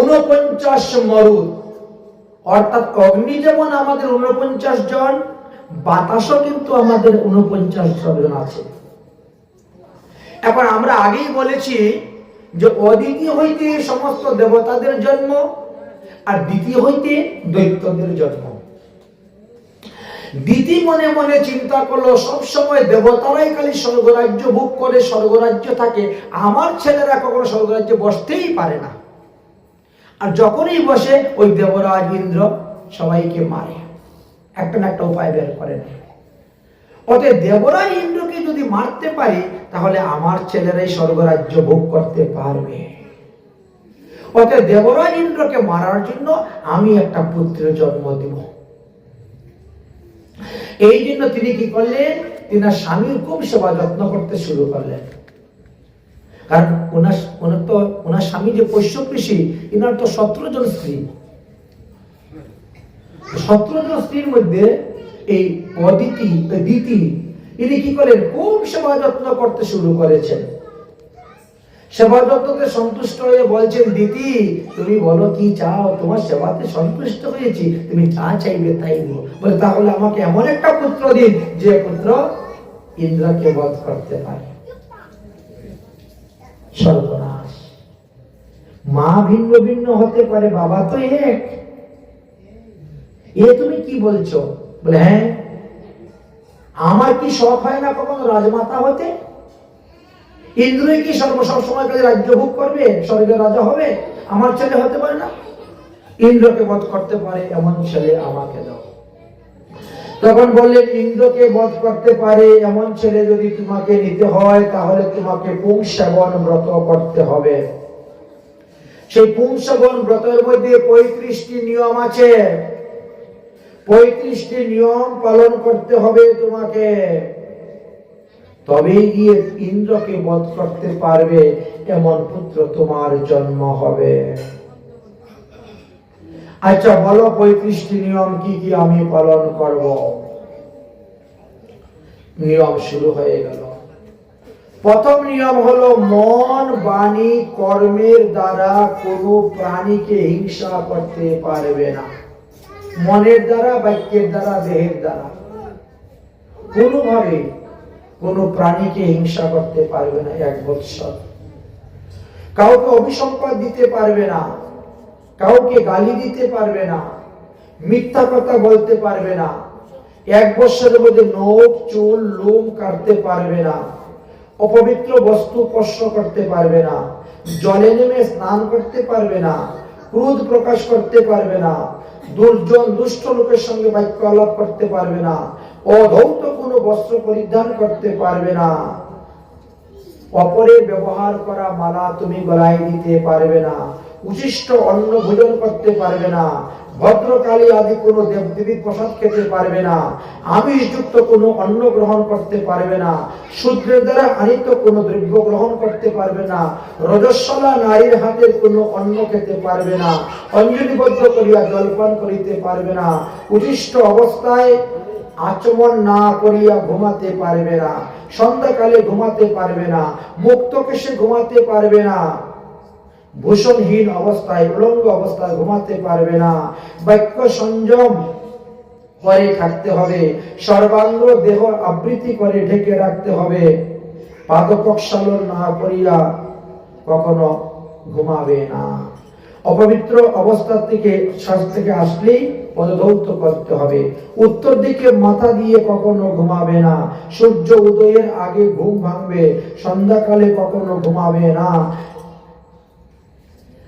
উনপঞ্চাশ মরুদ অর্থাৎ অগ্নি যেমন আমাদের উনপঞ্চাশ জন, বাতাসও কিন্তু আমাদের উনপঞ্চাশ জন আছে। এখন আমরা আগেই বলেছি যে অদিতি হইতে সমস্ত দেবতাদের জন্ম আর দ্বিতীয় হইতে দৈত্যদের জন্ম। দিদি মনে মনে চিন্তা করল, সবসময় দেবতারাই খালি স্বর্গরাজ্য ভোগ করে, স্বর্গরাজ্য থাকে। আমার ছেলেরা কখনো স্বর্গরাজ্য বসতেই পারে না। আর যখনই বসে ওই দেবরাজ ইন্দ্র সবাইকে মারে। একটা না একটা উপায় বের করে অতএব দেবরাজ ইন্দ্রকে যদি মারতে পারি, তাহলে আমার ছেলেরাই স্বর্গরাজ্য ভোগ করতে পারবে। অতএব দেবরাজ ইন্দ্রকে মারার জন্য আমি একটা পুত্রের জন্ম দিব। এই জন্য তিনি কি করলেন? তিনার স্বামীর খুব সেবা যত্ন করতে শুরু করলেন। কারণ ওনার ওনার তো, ওনার স্বামী যে পৈশ্য কৃষি তো সতেরো জন স্ত্রী। সতেরো জন স্ত্রীর মধ্যে এই অদিতি দিতি ইনি কি করেন? খুব সেবা যত্ন করতে শুরু করেছেন। সেবা সন্তুষ্ট হয়ে বলছেন দিদি তুমি বলো কি চাও? তোমার সেবাতে সন্তুষ্ট হয়েছি। তুমি যা চাইবে তাই বলে, তাহলে আমাকে এমন একটা পুত্র দিন, যে পুত্র ইন্দ্রকে বধ করতে পারে। সর্বনাশ। মা ভিন্ন ভিন্ন হতে পারে, বাবা তো এক। এ তুমি কি বলছো? বলে হ্যাঁ। আমার কি শখ হয় না কখনো রাজমাতা হতে? ইন্দ্রই কি সর্ব সবসময় কাজে রাজ্য ভোগ করবে? স্বর্গের রাজা হবে? আমার ছেলে হতে পারে না। ইন্দ্রকে বধ করতে পারে, এমন ছেলে আমাকে দাও। তখন বললেন ইন্দ্রকে বধ করতে পারে, এমন ছেলে যদি তোমাকে নিতে হয়, তাহলে তোমাকে পুংসেবন ব্রত করতে হবে। সেই পুংসেবন ব্রতের মধ্যে পঁয়ত্রিশটি নিয়ম আছে। পঁয়ত্রিশটি নিয়ম পালন করতে হবে তোমাকে। তবেই গিয়ে ইন্দ্রকে বধ করতে পারবে, এমন পুত্র তোমার জন্ম হবে। আচ্ছা বলো পঁয়ত্রিশটি নিয়ম কি কি আমি পালন করব? নিয়ম শুরু হয়ে গেল। প্রথম নিয়ম হলো মন, বাণী, কর্মের দ্বারা কোনো প্রাণীকে হিংসা করতে পারবে না। মনের দ্বারা, বাক্যের দ্বারা, দেহের দ্বারা। কোনোভাবে কোনো প্রাণীকে হিংসা করতে পারবে না এক বৎসর। কাউকে অভিসম্পাদ দিতে পারবে না। কাউকে গালি দিতে পারবে না, মিথ্যা কথা বলতে পারবে না, এক বৎসরের মধ্যে নখ চুল, লোম কাটতে পারবে না, অপবিত্র বস্তু স্পর্শ করতে পারবে না, জলে নেমে স্নান করতে পারবে না, ক্রোধ প্রকাশ করতে পারবে না, দুর্জন দুষ্ট লোকের সঙ্গে বাক্য আলাপ করতে পারবে না, অধৌত কোনো বস্ত্র পরিধান করতে পারবে না। অপরে ব্যবহার করা মালা তুমি গলায় দিতে পারবে না উচিষ্ট অন্ন ভোজন করতে পারবে না। ভদ্রকালী আদি কোনো দেবদেবীর প্রসাদ খেতে পারবে না। আমিষযুক্ত কোনো অন্ন গ্রহণ করতে পারবে না। শূদ্রের দ্বারা আনিত কোনো দ্রব্য গ্রহণ করতে পারবে না। রজস্বলা নারীর হাতের কোনো অন্ন খেতে পারবে না। অঞ্জলিবদ্ধ করিয়া জলপান করিতে পারবে না। উচিষ্ট অবস্থায় আচমন না করিয়া ঘুমাতে পারবে না। সন্ধ্যাকালে ঘুমাতে পারবে না। মুক্ত কেশে ঘুমাতে পারবে না। ভূষণহীন অবস্থায়, উলঙ্গ অবস্থায় ঘুমাতে পারবে না। বাক্য সংযম করে থাকতে হবে। সর্বাঙ্গ দেহ আবৃত্তি করে ঢেকে রাখতে হবে। না করিয়া কখনো ঘুমাবে না। অপবিত্র অবস্থা থেকে, শ্বাস থেকে আসলেই পদধৌত করতে হবে। উত্তর দিকে মাথা দিয়ে কখনো ঘুমাবে না। সূর্য উদয়ের আগে ঘুম ভাঙবে। সন্ধ্যাকালে কখনো ঘুমাবে না।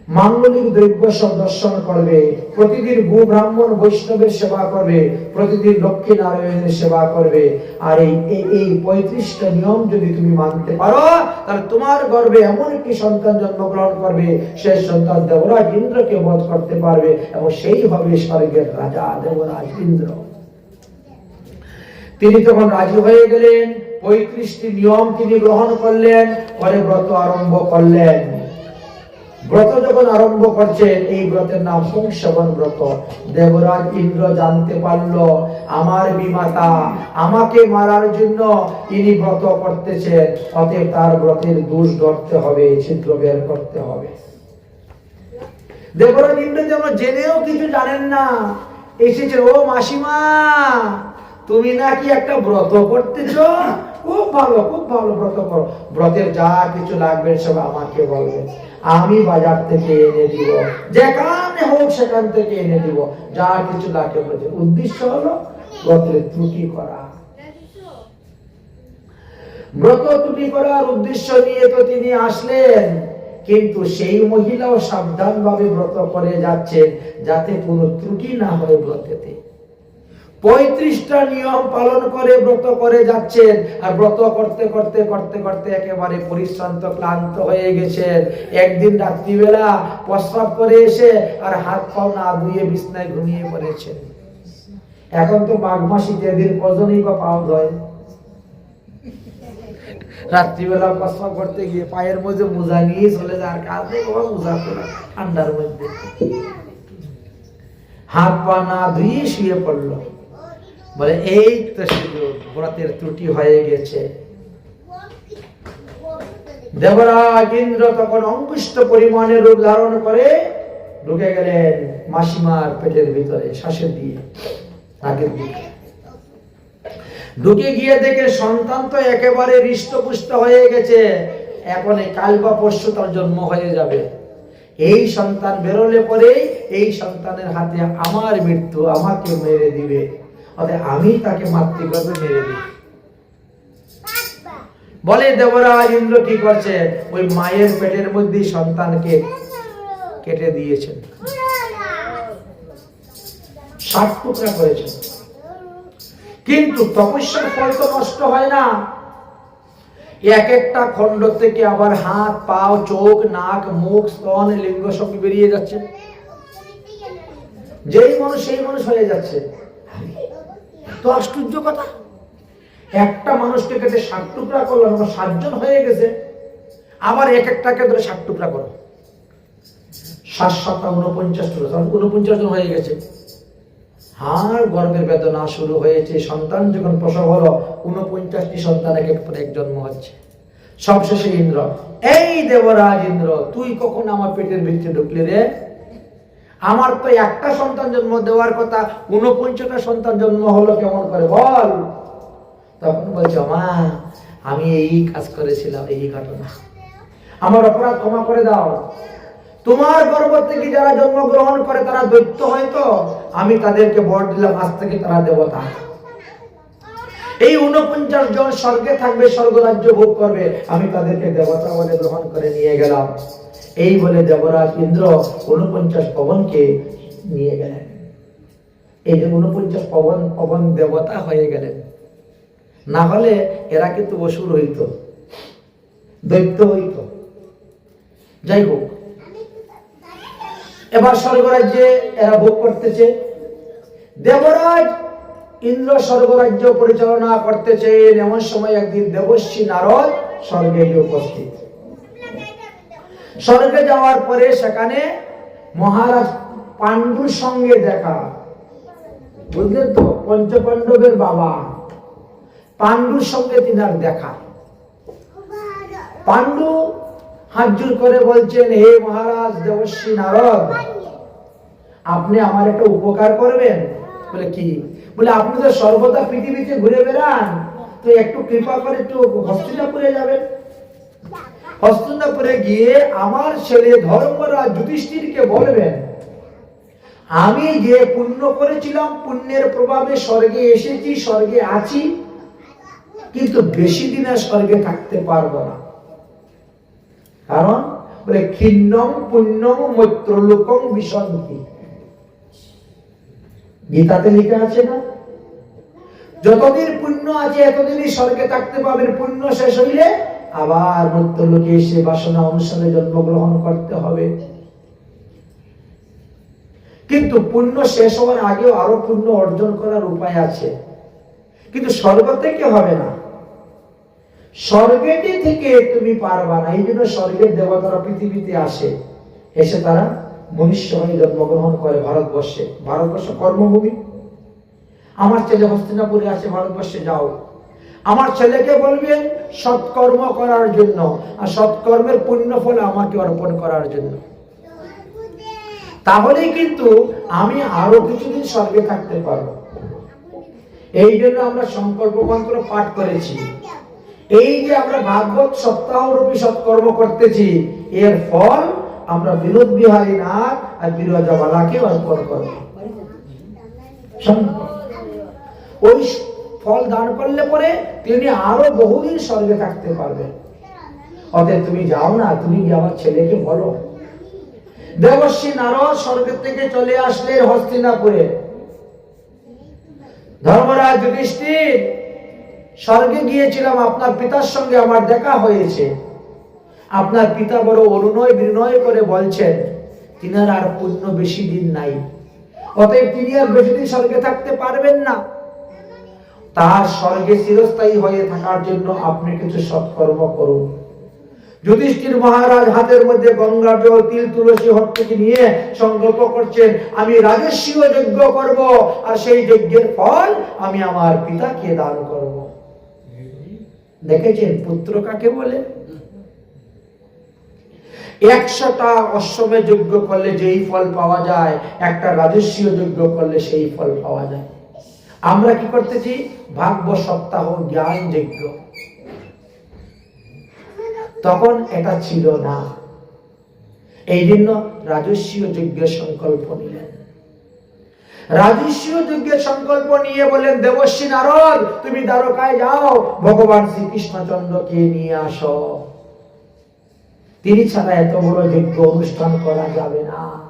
মাঙ্গলিক দ্রব্য সব দর্শন করবে, প্রতিদিন গু ব্রাহ্মণ বৈষ্ণবের সেবা করবে, প্রতিদিন লক্ষ্মী নারায়ণের সেবা করবে। আর এই, এই- পঁয়ত্রিশটা নিয়ম যদি তুমি মানতে পারো, তাহলে তোমার গর্ভে এমন একটি সন্তান জন্মগ্রহণ করবে, সে সন্তান দেবরাজ ইন্দ্রকে বধ করতে পারবে, এবং সেই হবে স্বর্গের রাজা দেবরাজ ইন্দ্র। তিনি তখন রাজি হয়ে গেলেন, পঁয়ত্রিশটি নিয়ম তিনি গ্রহণ করলেন, পরে ব্রত আরম্ভ করলেন। ব্রত যখন আরম্ভ করছেন, এই ব্রতের নাম পুংসবন ব্রত। দেবরাজ ইন্দ্র জানতে পারল, আমার বিমাতা, আমাকে মারার জন্য ইনি ব্রত করতেছেন, অতএব তার ব্রতের দোষ ধরতে হবে ছিদ্র বের করতে হবে। দেবরাজ ইন্দ্র যেন জেনেও কিছু জানেন না, এসেছে, ও মাসিমা, তুমি নাকি একটা ব্রত করতেছ? খুব ভালো খুব ভালো ব্রত করো। ব্রতের যা কিছু লাগবে সব আমাকে বলবে। আমি বাজার থেকে এনে দিব। যেখানে হোক সেখান থেকে এনে দিব। যা কিছু লাগবে বলছে। উদ্দেশ্য হলো ব্রতের ত্রুটি করা। ব্রত ত্রুটি করার উদ্দেশ্য নিয়ে তো তিনি আসলেন। কিন্তু সেই মহিলাও সাবধানভাবে ব্রত করে যাচ্ছেন যাতে কোনো ত্রুটি না হয় ব্রতেতে। পঁয়ত্রিশটা নিয়ম পালন করে ব্রত করে যাচ্ছেন আর ব্রত করতে করতে করতে করতে একেবারে পরিশ্রান্ত, ক্লান্ত হয়ে গেছেন। একদিন রাত্রিবেলা প্রস্রাব করে এসে আর হাত পাও না ধুয়ে বিছনায় ঘুমিয়ে পড়েছেন। এখন তো মাঘ মাসি যেদিন কজনই বা পাও ধয়। রাত্রিবেলা প্রস্রাব করতে গিয়ে পায়ের মধ্যে মোজা নিয়ে চলে যায় আর কাজ মোজা পরে ঠান্ডার মধ্যে। হাত পা না ধুয়ে শুয়ে পড়ল। বলে, এই তো সুযোগ ব্রতের ত্রুটি হয়ে গেছে। দেবরাজ ইন্দ্র তখন অঙ্কুষ্ট পরিমাণের রূপ ধারণ করে ঢুকে গেলেন মাসিমার পেটের ভিতরে শ্বাসের দিয়ে নাকের দিকে। ঢুকে গিয়ে দেখে সন্তান তো একেবারে হৃষ্টপুষ্ট হয়ে গেছে। এখন এই কাল বা পরশু তার জন্ম হয়ে যাবে। এই সন্তান বেরোলে পরেই এই সন্তানের হাতে আমার মৃত্যু আমাকে মেরে দিবে। অতএব আমি তাকে মাতৃগর্ভে মেরে দিই। বলে দেবরাজ ইন্দ্র কি করছে? ওই মায়ের পেটের মধ্যে সন্তানকে কেটে দিয়েছেন। ষাট টুকরা করেছেন। কিন্তু তপস্যার ফল তো নষ্ট হয় না। এক একটা খণ্ড থেকে আবার হাত পাও চোখ নাক মুখ স্তন লিঙ্গ সব বেরিয়ে যাচ্ছে। যেই মানুষ সেই মানুষ হয়ে যাচ্ছে। তো আশ্চর্য কথা। একটা মানুষকে কেটে ষাট টুকরা করল আমার সাতজন হয়ে গেছে। আবার এক একটাকে ধরে ষাট টুকরা করো। ষাট সাতটা উনপঞ্চাশ টুকরা উনপঞ্চাশ জন হয়ে গেছে। হাড় গর্ভের বেদনা শুরু হয়েছে। সন্তান যখন প্রসব হলো উনপঞ্চাশটি সন্তান এক এক জন্ম হচ্ছে। সবশেষে ইন্দ্র, এই দেবরাজ ইন্দ্র, তুই কখন আমার পেটের ভিতরে ঢুকলি রে? আমার তো একটা সন্তান জন্ম দেওয়ার কথা উনপঞ্চাশটা সন্তান জন্ম হলো কেমন করে বল? তখন বলছে, মা, আমি এই কাজ করেছিলাম, এই ঘটনা। আমার অপরাধ ক্ষমা করে দাও। তোমার গর্ভ থেকে যারা জন্মগ্রহণ করে, তারা দৈত্য হয়তো আমি তাদেরকে বর দিলাম, আজ থেকে তারা দেবতা। এই উনপঞ্চাশ জন স্বর্গে থাকবে, স্বর্গরাজ্য ভোগ করবে। আমি তাদেরকে দেবতা বলে গ্রহণ করে নিয়ে গেলাম। এই বলে দেবরাজ ইন্দ্র উনপঞ্চাশ পবনকে নিয়ে গেলেন। এই যে উনপঞ্চাশ পবন পবন দেবতা হয়ে গেলেন। না হলে এরা কিন্তু অসুর হইত, দৈত্য হইত। যাই হোক, এবার স্বর্গরাজ্যে এরা ভোগ করতেছে। দেবরাজ ইন্দ্র স্বর্গরাজ্য পরিচালনা করতেছেন। এমন সময় একদিন দেবশ্রী নারদ স্বর্গে উপস্থিত। স্বর্গে যাওয়ার পরে সেখানে মহারাজ পাণ্ডুর সঙ্গে দেখা। বুঝলেন তো? পঞ্চপাণ্ডবের বাবা। পাণ্ডুর সঙ্গে তিনার দেখা। পাণ্ডু হাত করে বলছেন, হে মহারাজ, দেবশ্রী নারদ, আপনি আমার একটা উপকার করবেন। বলে কি? বলে, আপনি তো সর্বদা পৃথিবীতে ঘুরে বেড়ান, তো একটু কৃপা করে একটু হস্তিটা করে যাবেন। হস্তিনাপুরে গিয়ে আমার ছেলে ধর্মরাজ যুধিষ্ঠিরকে বলবেন, আমি যে পুণ্য করেছিলাম, পুণ্যের প্রভাবে স্বর্গে এসেছি, স্বর্গে আছি, কিন্তু বেশি দিন স্বর্গে থাকতে পারব না। কারণ বলে খিন্নম পুণ্যম মৈত্রলোকম বিসন্তি গীতাতে লেখা আছে না? যতদিন পুণ্য আছে, এতদিনই স্বর্গে থাকতে পাবেন পুণ্য শেষ হইলে আবার মৃত্যুলোকে এসে বাসনা অনুসারে জন্মগ্রহণ করতে হবে। কিন্তু পুণ্য শেষ হওয়ার আগেও আরও পুণ্য অর্জন করার উপায় আছে। কিন্তু স্বর্গ থেকে হবে না। স্বর্গেটি থেকে তুমি পারবা না এই জন্য স্বর্গের দেবতারা পৃথিবীতে আসে। এসে তারা মনুষ্য হয়ে জন্মগ্রহণ করে ভারতবর্ষে। ভারতবর্ষ কর্মভূমি। আমার ছেলে হস্তিনাপুরে আছে, ভারতবর্ষে যাও। আমার ছেলেকে বলবেন সৎকর্ম করার জন্য। আর সৎকর্মের পুণ্য ফল আমাকে অর্পণ করার জন্য। তাহলেই কিন্তু আমি আরও কিছুদিন স্বর্গে থাকতে পারব। এই জন্য আমরা সংকল্প মন্ত্র পাঠ করেছি। এই যে আমরা ভাগবত সপ্তাহরূপী সৎকর্ম করতেছি, এর ফল আমরা বিনোদ বিহারী নাথ আর বিরজাবালাকে অর্পণ করব। ওই ফল দান করলে পরে তিনি আরও বহুদিন স্বর্গে থাকতে পারবেন। অতএব তুমি যাও না, তুমি আমার ছেলেকে বলো। দেবশ্রী নারদ স্বর্গের থেকে চলে আসলেন হস্তিনাপুরে। ধর্মরাজ যুধিষ্ঠির, স্বর্গে গিয়েছিলাম, আপনার পিতার সঙ্গে আমার দেখা হয়েছে। আপনার পিতা বড় অনুনয় বিনয় করে বলছেন, তিনার আর পুণ্য বেশি দিন নাই। অতএব তিনি আর বেশি দিন স্বর্গে থাকতে পারবেন না। তার স্বর্গে চিরস্থায়ী হয়ে থাকার জন্য আপনি কিছু সৎকর্ম করুন। যুধিষ্ঠির মহারাজ হাতের মধ্যে গঙ্গা, জল, তিল, তুলসী হট্টকে নিয়ে সংকল্প করছেন, আমি রাজস্বীয় যজ্ঞ করব আর সেই যজ্ঞের ফল আমি আমার পিতাকে দান করব। দেখেছেন পুত্র কাকে বলে? একশোটা অশ্বমে যজ্ঞ করলে যেই ফল পাওয়া যায়, একটা রাজস্বীয় যজ্ঞ করলে সেই ফল পাওয়া যায়। আমরা কি করতেছি? ভাগ্য, সপ্তাহ, জ্ঞান, যজ্ঞ। তখন এটা ছিল না। এই জন্য রাজস্বীয় যজ্ঞের সংকল্প নিলেন। রাজস্বীয় যজ্ঞের সংকল্প নিয়ে বলেন দেবশ্রী নারদ, তুমি দ্বারকায় যাও। ভগবান শ্রীকৃষ্ণচন্দ্রকে নিয়ে আসো। তিনি ছাড়া এত বড় যজ্ঞ অনুষ্ঠান করা যাবে না।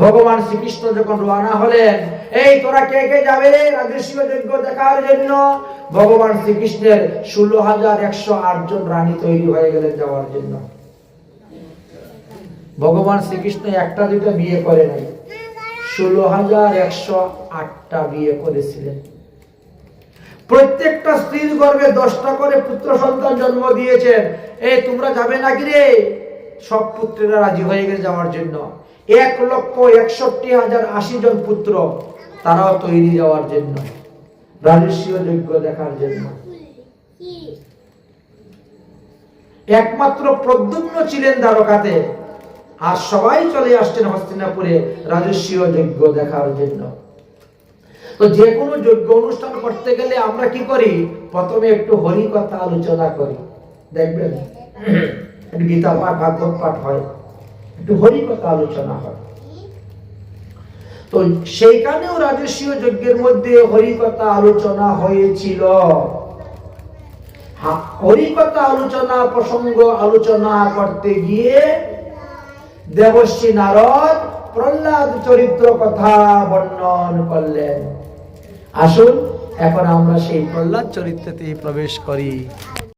ভগবান শ্রীকৃষ্ণ যখন রওনা হলেন, এই, তোরা কে কে যাবে দেখার জন্য? ভগবান শ্রীকৃষ্ণের ষোলো হাজার একশো আট জন রানী তৈরি হয়ে গেলেন যাওয়ার জন্য। ভগবান শ্রীকৃষ্ণ একটা দুটো বিয়ে করে নাই, ষোলো হাজার একশো আটটা বিয়ে করেছিলেন। প্রত্যেকটা স্ত্রীর গর্ভে দশটা করে পুত্র সন্তান জন্ম দিয়েছেন। এই, তোমরা যাবে নাকি রে? সব পুত্রেরা রাজি হয়ে গেছে যাওয়ার জন্য। এক লক্ষ একষট্টি হাজার আশি জন পুত্র তারাও তৈরি যাওয়ার জন্য, রাজস্বীয় যজ্ঞ দেখার জন্য। একমাত্র প্রদ্যুম্ন ছিলেন দ্বারকাতে, আর সবাই চলে আসছেন হস্তিনাপুরে রাজস্বীয় যজ্ঞ দেখার জন্য। তো যে কোনো যজ্ঞ অনুষ্ঠান করতে গেলে আমরা কি করি? প্রথমে একটু হরি কথা আলোচনা করি। দেখবেন গীতা পাঠ, ভাগবত পাঠ হয়। একটু হরি কথা আলোচনা হয়। তো সেইখানেও রাজস্বীয় যজ্ঞের মধ্যে হরিকথা আলোচনা হয়েছিল। হরিকথা আলোচনা প্রসঙ্গ আলোচনা করতে গিয়ে দেবশ্রী নারদ প্রহ্লাদ চরিত্র কথা বর্ণন করলেন। আসুন, এখন আমরা সেই প্রহ্লাদ চরিত্রতে প্রবেশ করি।